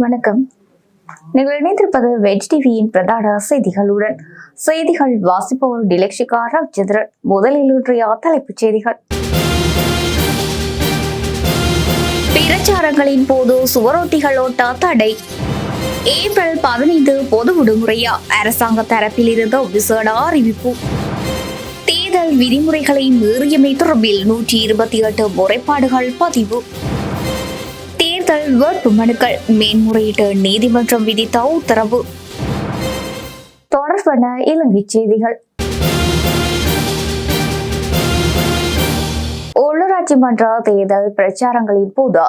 வணக்கம். நீங்கள் இணைந்திருப்பது வெஜ் டிவியின் பிரதான செய்திகளுடன். செய்திகள் வாசிப்பவர் டிலக்ஷிகா ராஜேந்திரன். முதலில் இன்றைய தலைப்புச் செய்திகள். பிரச்சாரங்களின் போது சுவரொட்டிகள் ஓட்ட தடை. ஏப்ரல் பதினைந்து பொது விடுமுறையா? அரசாங்க தரப்பில் இருந்த விசேட அறிவிப்பு. தேர்தல் விதிமுறைகளை மீறியமை தொடர்பில் நூற்றி இருபத்தி எட்டு முறைப்பாடுகள் பதிவு. தேர்தல் வேட்பு மனுக்கள். மேன்முறையீட்டு நீதிமன்றம் விதித்த உத்தரவு. தொடர்பான இலங்கை செய்திகள். உள்ளூராட்சி மன்ற தேர்தல் பிரச்சாரங்களின் போது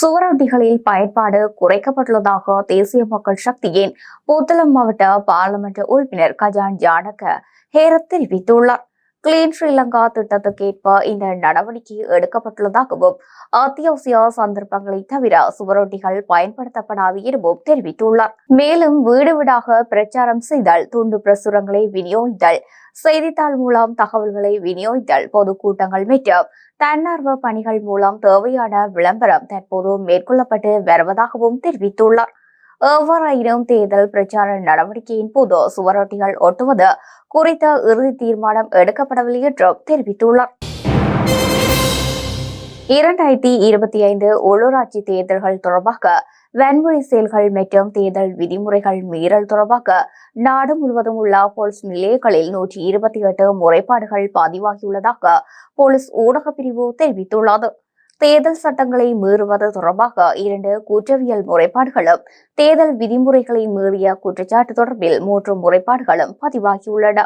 சுவரொட்டிகளில் பயன்பாடு குறைக்கப்பட்டுள்ளதாக தேசிய மக்கள் சக்தியின் புத்தளம் மாவட்ட பாராளுமன்ற உறுப்பினர் கஜான் ஜானக ஹேரத் தெரிவித்துள்ளார். கிளீன் ஸ்ரீலங்கா திட்டத்துக்கேற்ப இந்த நடவடிக்கை எடுக்கப்பட்டுள்ளதாகவும் அத்தியாவசிய சந்தர்ப்பங்களை தவிர சுவரொட்டிகள் பயன்படுத்தப்படாது எனவும் தெரிவித்துள்ளார். மேலும் வீடு வீடாக பிரச்சாரம் செய்தல் துண்டு பிரசுரங்களை விநியோகித்தல் செய்தித்தாள் மூலம் தகவல்களை விநியோகித்தல் பொதுக்கூட்டங்கள் மற்றும் தன்னார்வ பணிகள் மூலம் தேவையான விளம்பரம் தற்போது மேற்கொள்ளப்பட்டு வருவதாகவும் தெரிவித்துள்ளார். எவ்வாறாயினும் தேர்தல் பிரச்சார நடவடிக்கையின் போது சுவரொட்டிகள் ஒட்டுவது குறித்த இறுதி தீர்மானம் எடுக்கப்படவில்லை என்றும் தெரிவித்துள்ளார். இரண்டாயிரத்தி இருபத்தி ஐந்து உள்ளூராட்சி தேர்தல்கள் தொடர்பாக வன்முறை செயல்கள் மற்றும் தேர்தல் விதிமுறைகள் மீறல் தொடர்பாக நாடு முழுவதும் உள்ள போலீஸ் நிலையங்களில் நூற்றி இருபத்தி எட்டு முறைப்பாடுகள் பதிவாகியுள்ளதாக போலீஸ் ஊடகப் பிரிவு தெரிவித்துள்ளது. தேர்தல் சட்டங்களை மீறுவது தொடர்பாக இரண்டு குற்றவியல் முறைப்பாடுகளும் தேர்தல் விதிமுறைகளை மீறிய குற்றச்சாட்டு தொடர்பில் மூன்று முறைப்பாடுகளும் பதிவாகியுள்ளன.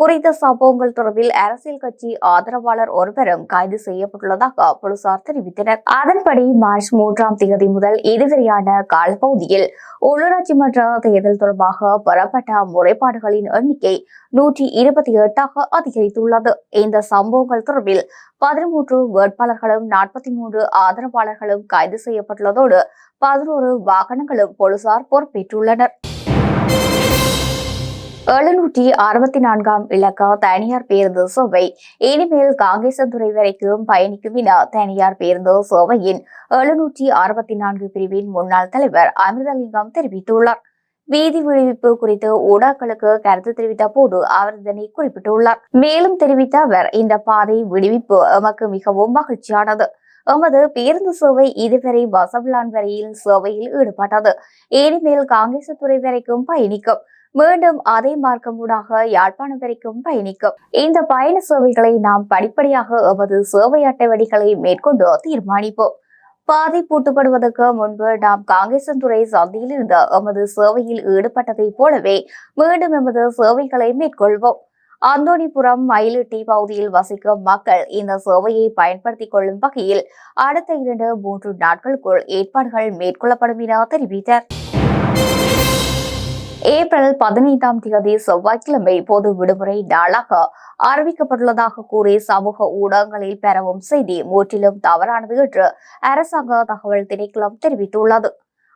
குறித்த சம்பவங்கள் தொடர்பில் அரசியல் கட்சி ஆதரவாளர் ஒருவரும் கைது செய்யப்பட்டுள்ளதாக போலீசார் தெரிவித்தனர். அதன்படி மார்ச் மூன்றாம் தேதி முதல் இதுவரையான காலப்பகுதியில் உள்ளூராட்சி மன்ற தேர்தல் தொடர்பாக பெறப்பட்ட முறைப்பாடுகளின் எண்ணிக்கை நூற்றி இருபத்தி எட்டாக அதிகரித்துள்ளது. இந்த சம்பவங்கள் தொடர்பில் பதிமூன்று வேட்பாளர்களும் நாற்பத்தி மூன்று ஆதரவாளர்களும் கைது செய்யப்பட்டுள்ளதோடு பதினோரு வாகனங்களும் போலீசார் பொறுப்பேற்றுள்ளனர். எழுநூற்றி அறுபத்தி நான்காம் இலக்க தனியார் பேருந்து சேவை. இனிமேல் காங்கேசன்துறை வரைக்கும் பயணிக்கும் என தனியார் பேருந்து சேவையின் எழுநூற்றி அறுபத்தி நான்கு பிரிவின் முன்னாள் தலைவர் அமிர்தலிங்கம் தெரிவித்துள்ளார். வீதி விடுவிப்பு குறித்து ஊடாக்களுக்கு கருத்து தெரிவித்த போது அவர் இதனை குறிப்பிட்டுள்ளார். மேலும் தெரிவித்த அவர் இந்த பாதை விடுவிப்பு எமக்கு மிகவும் மகிழ்ச்சியானது. எமது பேருந்து சேவை இதுவரை வசவலான் வரையில் சேவையில் ஈடுபட்டது. இனிமேல் காங்கேசத்துறை வரைக்கும் பயணிக்கும். மீண்டும் அதே மார்க்கம் ஊடாக யாழ்ப்பாணம் வரைக்கும் பயணிக்கும். இந்த பயண சேவைகளை நாம் படிப்படியாக எமது சேவை அட்டைவடிகளை மேற்கொண்டு தீர்மானிப்போம். பாதை பூட்டப்படுவதற்கு முன்பு நாம் காங்கேசன்துறை சந்தியில் இருந்து எமது சேவையில் ஈடுபட்டதைப் போலவே மீண்டும் எமது சேவைகளை மேற்கொள்வோம். அந்தோணிபுரம் மயிலிட்டி பகுதியில் வசிக்கும் மக்கள் இந்த சேவையை பயன்படுத்திக் கொள்ளும் வகையில் அடுத்த இரண்டு மூன்று நாட்களுக்குள் ஏற்பாடுகள் மேற்கொள்ளப்படும் என தெரிவித்தார். ஏப்ரல் பதினைந்தாம் தேதி செவ்வாய்க்கிழமை பொது விடுமுறை நாளாக அறிவிக்கப்பட்டுள்ளதாக கூறி சமூக ஊடகங்களில் பெறவும் செய்தி முற்றிலும் தவறானது என்று அரசாங்க தகவல் திணைக்களம் தெரிவித்துள்ளது.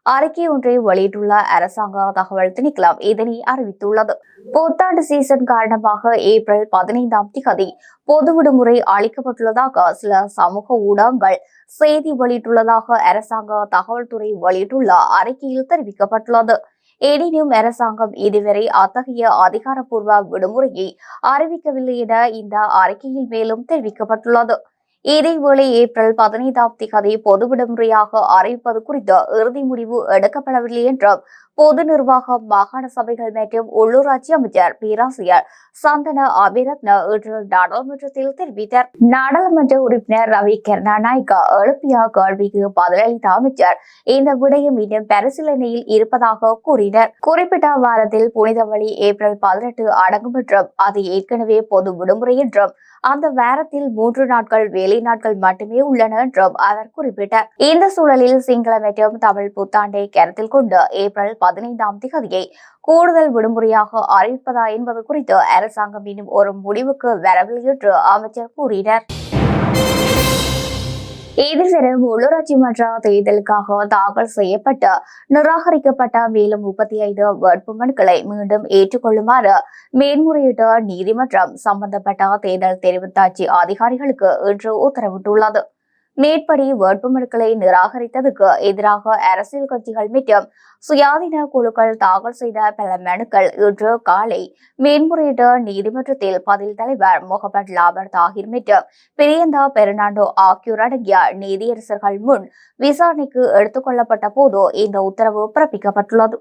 அறிக்கை ஒன்றை வெளியிட்டுள்ள அரசாங்க தகவல் திணைக்களம் இதனை அறிவித்துள்ளது. புத்தாண்டு சீசன் காரணமாக ஏப்ரல் பதினைந்தாம் தேதி பொது விடுமுறை அளிக்கப்பட்டுள்ளதாக சில சமூக ஊடகங்கள் செய்தி வெளியிட்டுள்ளதாக அரசாங்க தகவல் துறை வெளியிட்டுள்ள அறிக்கையில் தெரிவிக்கப்பட்டுள்ளது. எனினும் அரசாங்கம் இதுவரை அத்தகைய அதிகாரப்பூர்வ விடுமுறையை அறிவிக்கவில்லை என இந்த அறிக்கையில் மேலும் தெரிவிக்கப்பட்டுள்ளது. இதேவேளை ஏப்ரல் பதினைந்தாம் தேதி பொது விடுமுறையாக அறிவிப்பது குறித்து இறுதி முடிவு எடுக்கப்படவில்லை என்றும் பொது நிர்வாகம் மாகாண சபைகள் மற்றும் உள்ளூராட்சி அமைச்சர் பேராசிரியர் சந்தன அபிரத்ன இன்று நாடாளுமன்றத்தில் தெரிவித்தார். நாடாளுமன்ற உறுப்பினர் ரவி கருணாநாயக்க எழுப்பிய கேள்விக்கு பதிலளித்த அமைச்சர் இந்த விடயம் இன்னும் பரிசீலனையில் இருப்பதாக கூறினர். குறிப்பிட்ட வாரத்தில் புனித வழி ஏப்ரல் பதினெட்டு அடங்கும் என்றும் அது ஏற்கனவே பொது விடுமுறை என்றும் அந்த வாரத்தில் மூன்று நாட்கள் வேலை நாட்கள் மட்டுமே உள்ளன என்றும் அவர் குறிப்பிட்டார். இந்த சூழலில் சிங்கள மற்றும் தமிழ் புத்தாண்டை கருத்தில் கொண்டு ஏப்ரல் பதினைந்தாம் திகதியை கூடுதல் விடுமுறையாக அறிவிப்பதா என்பது குறித்து அரசாங்கம் இன்னும் ஒரு முடிவுக்கு வரவில்லை என்று அமைச்சர் கூறினார். எதிர்வரும் உள்ளூராட்சி மன்ற தேர்தலுக்காக தாக்கல் செய்யப்பட்ட நிராகரிக்கப்பட்ட மேலும் முப்பத்தி ஐந்து வேட்புமனுக்களை மீண்டும் ஏற்றுக்கொள்ளுமாறு மேன்முறையீட்டு நீதிமன்றம் சம்பந்தப்பட்ட தேர்தல் தெரிவித்தாட்சி அதிகாரிகளுக்கு இன்று உத்தரவிட்டுள்ளது. மேற்படி வேட்புமனுக்களை நிராகரித்ததுக்கு எதிராக அரசியல் கட்சிகள் மற்றும் சுயாதீன குழுக்கள் தாக்கல் செய்த பல மனுக்கள் இன்று காலை மேன்முறையீட்டு நீதிமன்றத்தில் பதில் தலைவர் முகமது லாபர் தாகிர் மற்றும் பிரியந்தா பெர்னாண்டோ ஆகியோர் அடங்கிய நீதியரசர்கள் முன் விசாரணைக்கு எடுத்துக்கொள்ளப்பட்ட போது இந்த உத்தரவு பிறப்பிக்கப்பட்டுள்ளது.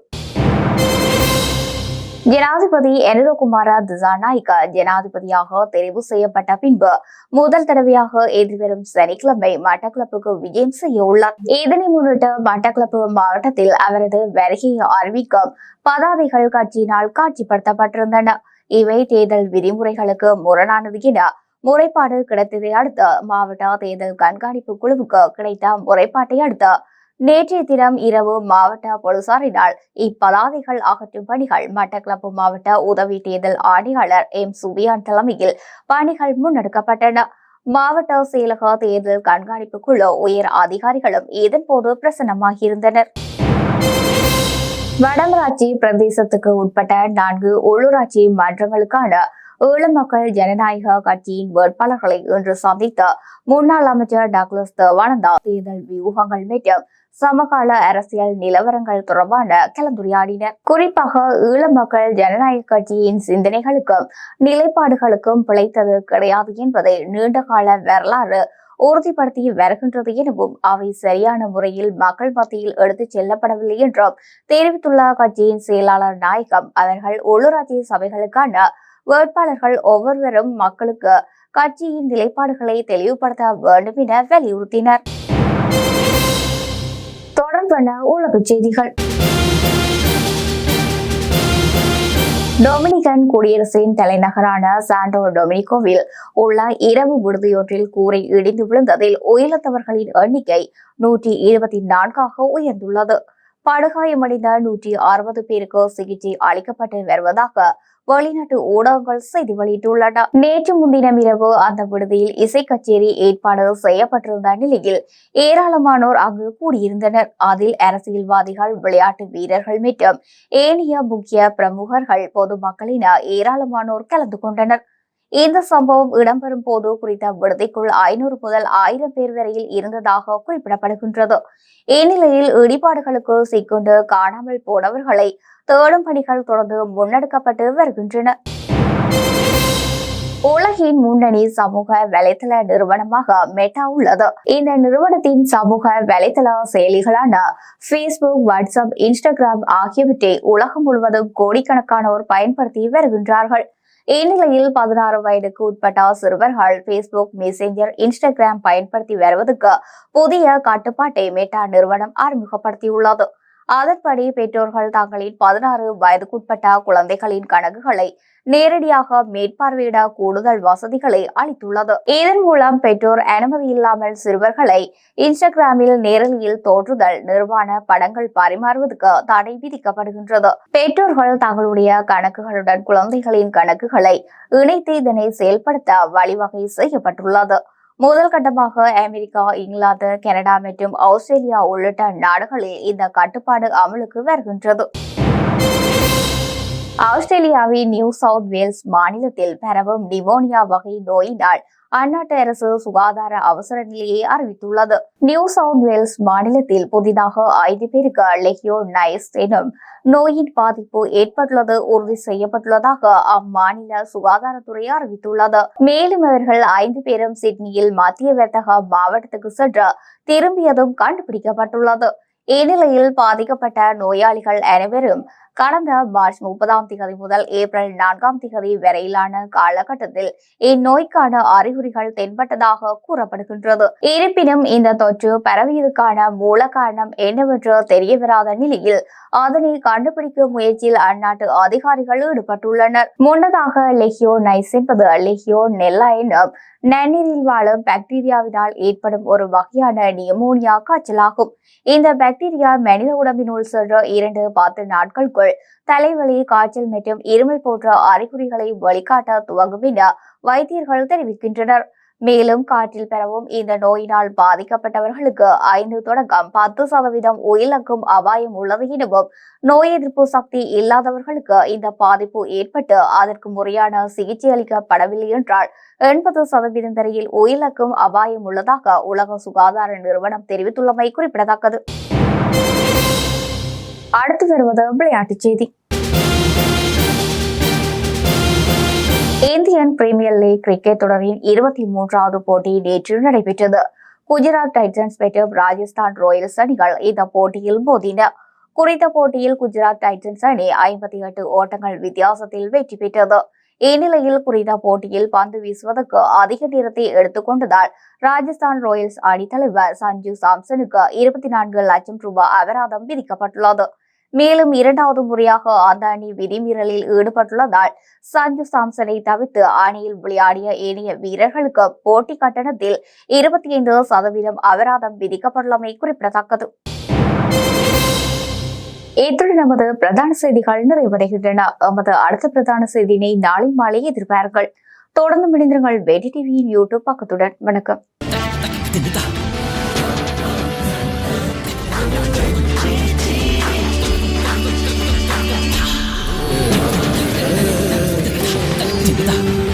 ஜனாதிபதி எனிரோகுமார திசாநாயக்க ஜனாதிபதியாக தெரிவு செய்யப்பட்ட பின்பு முதல் தடவையாக எதிர்வரும் சனிக்கிழமை மட்டக்களப்புக்கு விஜயம் செய்ய உள்ளார் இதனை முன்னிட்டு மட்டக்களப்பு மாவட்டத்தில் அவரது வருகையை அறிவிக்கும் பதாதைகள் கட்சியினால் காட்சிப்படுத்தப்பட்டிருந்தன. இவை தேர்தல் விதிமுறைகளுக்கு முரணானது என முறைப்பாடு கிடைத்ததை அடுத்து மாவட்ட தேர்தல் கண்காணிப்பு குழுவுக்கு கிடைத்த முறைப்பாட்டை அடுத்து நேற்றைய தினம் இரவு மாவட்ட போலீசாரினால் இப்பலாதைகள் அகற்றும் பணிகள் மட்டக்களப்பு மாவட்ட உதவி தேர்தல் ஆணையாளர் எம் சுபியான் தலைமையில் பணிகள் முன்னெடுக்கப்பட்டன. மாவட்ட செயலக தேர்தல் கண்காணிப்பு குழு உயர் அதிகாரிகளும் இதன்போது பிரசன்னமாகியிருந்தனர். வடமராட்சி பிரதேசத்துக்கு உட்பட்ட நான்கு உள்ளூராட்சி மன்றங்களுக்கான ஈழ மக்கள் ஜனநாயக கட்சியின் வேட்பாளர்களை இன்று சந்தித்த முன்னாள் அமைச்சர் டக்ளஸ் தேவானந்தா. தேர்தல் வியூகங்கள் மற்றும் சமகால அரசியல் நிலவரங்கள் தொடர்பான கலந்துரையாடினர். குறிப்பாக ஈழ மக்கள் ஜனநாயக கட்சியின் சிந்தனைகளுக்கும் நிலைப்பாடுகளுக்கும் பிழைத்தது கிடையாது என்பதை நீண்டகால வரலாறு உறுதிப்படுத்தி வருகின்றது எனவும் அவை சரியான முறையில் மக்கள் மத்தியில் எடுத்துச் செல்லப்படவில்லை என்றும் தெரிவித்துள்ள கட்சியின் செயலாளர் நாயகம் அவர்கள் உள்ளூராட்சி சபைகளுக்கான வேட்பாளர்கள் ஒவ்வொருவரும் மக்களுக்கு கட்சியின் நிலைப்பாடுகளை தெளிவுபடுத்த வேண்டும் என வலியுறுத்தினர். தொடர்பான உலகச் செய்திகள். டொமினிகன் குடியரசின் தலைநகரான சாண்டோ டொமினிகோவில் உள்ள இரவு விடுதியொன்றில் கூரை இடிந்து விழுந்ததில் உயிரிழந்தவர்களின் எண்ணிக்கை நூற்றி இருபத்தி நான்காக உயர்ந்துள்ளது. படுகாயமடைந்த நூற்றி அறுபது பேருக்கு சிகிச்சை அளிக்கப்பட்டு வருவதாக வெளிநாட்டு ஊடகங்கள் செய்தி வெளியிட்டுள்ளன. நேற்று முன்தினம் இரவு அந்த விடுதியில் இசை கச்சேரி ஏற்பாடு செய்யப்பட்டிருந்த நிலையில் ஏராளமானோர் அங்கு கூடியிருந்தனர். அதில் அரசியல்வாதிகள் விளையாட்டு வீரர்கள் மற்றும் ஏனைய முக்கிய பிரமுகர்கள் பொதுமக்களின ஏராளமானோர் கலந்து கொண்டனர். இந்த சம்பவம் இடம்பெறும் போது குறித்த விடுதிக்குள் ஐநூறு முதல் ஆயிரம் பேர் வரையில் இருந்ததாக குறிப்பிடப்படுகின்றது. இந்நிலையில் இடிபாடுகளுக்கு சிக்கொண்டு காணாமல் போனவர்களை தேடும் பணிகள் தொடர்ந்து முன்னெடுக்கப்பட்டு வருகின்றன. உலகின் முன்னணி சமூக வலைத்தள நிறுவனமாக மெட்டா உள்ளது. இந்த நிறுவனத்தின் சமூக வலைத்தள செயலிகளான ஃபேஸ்புக் வாட்ஸ்அப் இன்ஸ்டாகிராம் ஆகியவற்றை உலகம் முழுவதும் கோடிக்கணக்கானோர் பயன்படுத்தி வருகின்றார்கள். இந்நிலையில் பதினாறு வயதுக்கு உட்பட்ட சிறுவர்கள் பேஸ்புக் மெசேஞ்சர் இன்ஸ்டாகிராம் பயன்படுத்தி வருவதற்கு புதிய கட்டுப்பாட்டை மெட்டா நிறுவனம் அறிமுகப்படுத்தியுள்ளது. அதன்படி பெற்றோர்கள் தங்களின் பதினாறு வயதுக்குட்பட்ட குழந்தைகளின் கணக்குகளை நேரடியாக மேற்பார்வையிட கூடுதல் வசதிகளை அளித்துள்ளது. இதன் மூலம் பெற்றோர் அனுமதி இல்லாமல் சிறுவர்களை இன்ஸ்டாகிராமில் நேரலியில் தோற்றுதல் நிர்வாண படங்கள் பரிமாறுவதற்கு தடை விதிக்கப்படுகின்றது. பெற்றோர்கள் தங்களுடைய கணக்குகளுடன் குழந்தைகளின் கணக்குகளை இணைத்து இதனை செயல்படுத்த வழிவகை செய்யப்பட்டுள்ளது. முதல் கட்டமாக அமெரிக்கா இங்கிலாந்து கனடா மற்றும் ஆஸ்திரேலியா உள்ளிட்ட நாடுகளில் இந்த கட்டுப்பாடு அமலுக்கு வருகின்றது. ஆஸ்திரேலியாவின் நியூ சவுத் வேல்ஸ் மாநிலத்தில் பரவும் நிமோனியா வகை நோயினால் அந்நாட்டு அரசு சுகாதார அவசர நிலையை அறிவித்துள்ளது. நியூ சவுத் வேல்ஸ் மாநிலத்தில் புதிதாக ஐந்து பேருக்கு லெஹியோ நைஸ் எனும் நோயின் பாதிப்பு ஏற்பட்டுள்ளது உறுதி செய்யப்பட்டுள்ளதாக அம்மாநில சுகாதாரத்துறை அறிவித்துள்ளது. மேலும் அவர்கள் ஐந்து பேரும் சிட்னியில் மத்திய வர்த்தக மாவட்டத்துக்கு சென்று திரும்பியதும் கண்டுபிடிக்கப்பட்டுள்ளது. இந்நிலையில் பாதிக்கப்பட்ட நோயாளிகள் அனைவரும் கடந்த மார்ச் முப்பதாம் தேதி முதல் ஏப்ரல் நான்காம் தேதி வரையிலான காலகட்டத்தில் இந்நோய்க்கான அறிகுறிகள் தென்பட்டதாக கூறப்படுகின்றது. இருப்பினும் இந்த தொற்று பரவியதுக்கான மூல காரணம் என்னவென்று தெரியவராத நிலையில் அதனை கண்டுபிடிக்கும் முயற்சியில் அந்நாட்டு அதிகாரிகள் ஈடுபட்டுள்ளனர். முன்னதாக லெஹியோ நைஸ் என்பது லெஹியோ நெல்லா என்னும் நன்னீரில் வாழும் பாக்டீரியாவினால் ஏற்படும் ஒரு வகையான நியமோனியா காய்ச்சலாகும். இந்த பாக்டீரியா மனித உடம்பினுள் சென்ற இரண்டு பத்து நாட்களுக்குள் தலைவலி காய்ச்சல் மற்றும் இருமல் போன்ற அறிகுறிகளை வழிகாட்ட துவங்கும் என வைத்தியர்கள் தெரிவிக்கின்றனர். மேலும் காற்றில் பெறவும் இந்த நோயினால் பாதிக்கப்பட்டவர்களுக்கு ஐந்து தொடக்கம் பத்து சதவீதம் உயிரிழக்கும் அபாயம் உள்ளது எனவும் நோய் எதிர்ப்பு சக்தி இல்லாதவர்களுக்கு இந்த பாதிப்பு ஏற்பட்டு அதற்கு முறையான சிகிச்சை அளிக்கப்படவில்லை என்றால் எண்பது சதவீதம் வரையில் உயிரிழக்கும் அபாயம் உள்ளதாக உலக சுகாதார நிறுவனம் தெரிவித்துள்ளமை குறிப்பிடத்தக்கது. அடுத்து வருவது விளையாட்டுச் செய்தி. இந்தியன் பிரீமியர் லீக் கிரிக்கெட் தொடரின் இருபத்தி மூன்றாவது போட்டி நேற்று நடைபெற்றது. குஜராத் டைட்டன்ஸ் மற்றும் ராஜஸ்தான் ராயல்ஸ் அணிகள் இந்த போட்டியில் மோதின. குறித்த போட்டியில் குஜராத் டைட்டன்ஸ் அணி ஐம்பத்தி எட்டு ஓட்டங்கள் வித்தியாசத்தில் வெற்றி பெற்றது. இந்நிலையில் குறித்த போட்டியில் பந்து வீசுவதற்கு அதிக நேரத்தை எடுத்துக்கொண்டதால் ராஜஸ்தான் ராயல்ஸ் அணித்தலைவர் சஞ்சு சாம்சனுக்கு இருபத்தி நான்கு லட்சம் ரூபாய் அபராதம் விதிக்கப்பட்டுள்ளது. மேலும் இரண்டாவது முறையாக அந்த அணி விதிமீறலில் ஈடுபட்டுள்ளதால் சஞ்சு சாம்சனை தவிர்த்து அணியில் விளையாடிய ஏனைய வீரர்களுக்கு போட்டி கட்டணத்தில் இருபத்தி ஐந்து சதவீதம் அபராதம் விதிக்கப்பட்டுள்ளமை குறிப்பிடத்தக்கது. இத்துடன் நமது பிரதான செய்திகள் நிறைவடைகின்றன. எமது அடுத்த பிரதான செய்தியினை நாளை மாலை எதிர்பார்கள் தொடர்ந்து இணைந்திருங்கள். வெடி டிவியின் யூடியூப் பக்கத்துடன். வணக்கம். Dami.